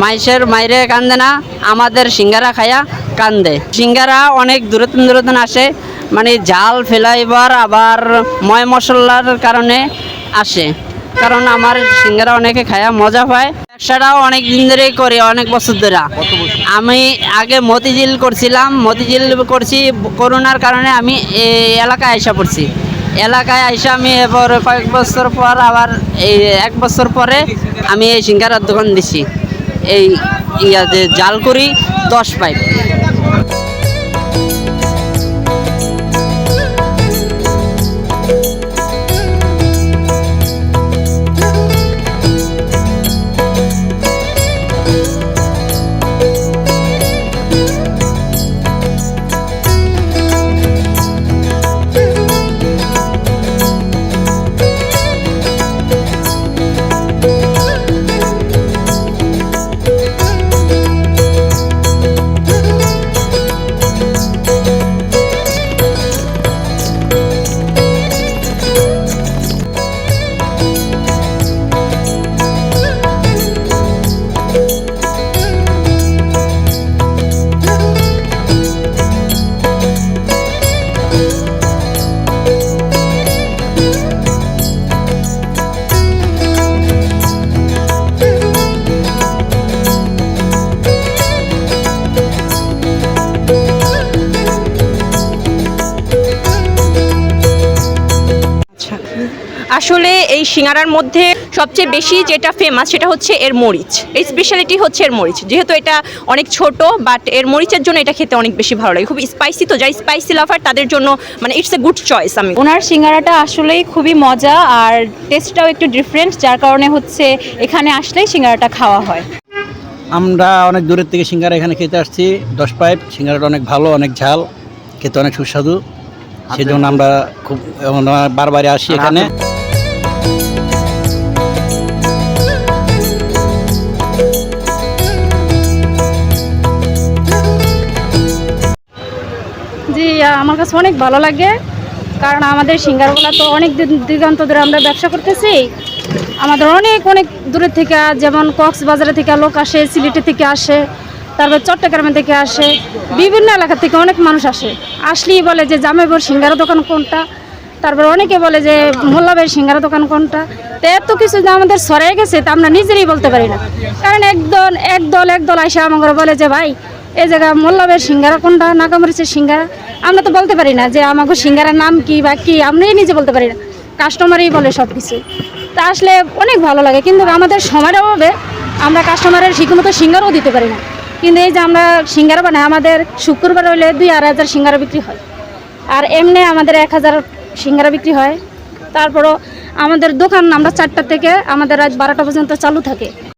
মাইসের মাইরে কান্দে না আমাদের সিঙ্গারা খায়া কান্দে। সিঙ্গারা অনেক দূরতন দূরতন আসে মানে জাল ফেলাইবার আবার ময় মশলার কারণে আসে। কারণ আমার সিঙ্গারা অনেকে খায়া মজা পায়। ব্যবসাটাও অনেক দিন ধরেই করি অনেক বছর ধরে। আমি আগে মতিঝিল করছিলাম মতিঝিল করছি করোনার কারণে আমি এই এলাকায় আইসা পড়ছি। এলাকায় আইসা আমি এবার কয়েক বছর পর আবার এই এক বছর পরে আমি এই সিঙ্গারার দোকান দিছি। এই ইয়াতে জাল করি দশ পাইপ আসলে এই সিঙ্গারার মধ্যে সবচেয়ে বেশি যেটা ফেমাস সেটা হচ্ছে এর মরিচ। এই স্পেশালিটি হচ্ছে এর মরিচ। যেহেতু এটা অনেক ছোট বাট এর মরিচের জন্য এটা খেতে অনেক বেশি ভালো লাগে। খুব স্পাইসি তো যারা স্পাইসি লাভার তাদের জন্য মানে ইটস এ গুড চয়েস আমি। ওনার সিঙ্গারাটা আসলেই খুবই মজা আর টেস্টটাও একটু ডিফারেন্ট যার কারণে হচ্ছে এখানে আসলেই সিঙ্গারাটা খাওয়া হয়। আমরা অনেক দূরের থেকে সিঙ্গারা এখানে খেতে আসছি। দশ পাইপ সিঙ্গারাটা অনেক ভালো অনেক ঝাল খেতে অনেক সুস্বাদু। সেই জন্য আমরা খুব বারবারই আসি এখানে। জি আমার কাছে অনেক ভালো লাগে। কারণ আমাদের সিঙ্গারগুলা তো অনেক দিগন্ত ধরে আমরা ব্যবসা করতেছি। আমাদের অনেক অনেক দূরের থেকে, যেমন কক্সবাজার থেকে লোক আসে সিলেটে থেকে আসে, তারপর চট্টগ্রামে থেকে আসে। বিভিন্ন এলাকা থেকে অনেক মানুষ আসে। আসলেই বলে যে জামাইবর সিঙ্গারা দোকান কোনটা? তারপর অনেকে বলে যে মোল্লাবের সিঙ্গারা দোকান কোনটা? তো এত কিছু যে আমাদের সরাই গেছে, তা আমরা নিজেরই বলতে পারি না। কারণ একদল একদল একদল আইসা আমাকে বলে যে, ভাই এই জায়গা মোল্লাবের সিঙ্গারা, কোনটা? নাগামরিচের সিঙ্গারা। আমরা তো বলতে পারি না যে আমাকে সিঙ্গারার নাম কি বা কি, আমরাই নিজে বলতে পারি না। কাস্টমারই বলে সব কিছু তা আসলে অনেক ভালো লাগে, কিন্তু আমাদের সময়ের অভাবে আমরা কাস্টমারের ঠিকমতো সিঙ্গারও দিতে পারি না। কিন্তু এই যে আমরা সিঙ্গারা বানাই, আমাদের শুক্রবার হলে দুই আড়াই হাজার সিঙ্গারা বিক্রি হয়। আর এমনি আমাদের এক হাজার সিঙ্গারা বিক্রি হয়। তারপরও আমাদের দোকান আমরা চারটা থেকে আমাদের রাত বারোটা পর্যন্ত চালু থাকে।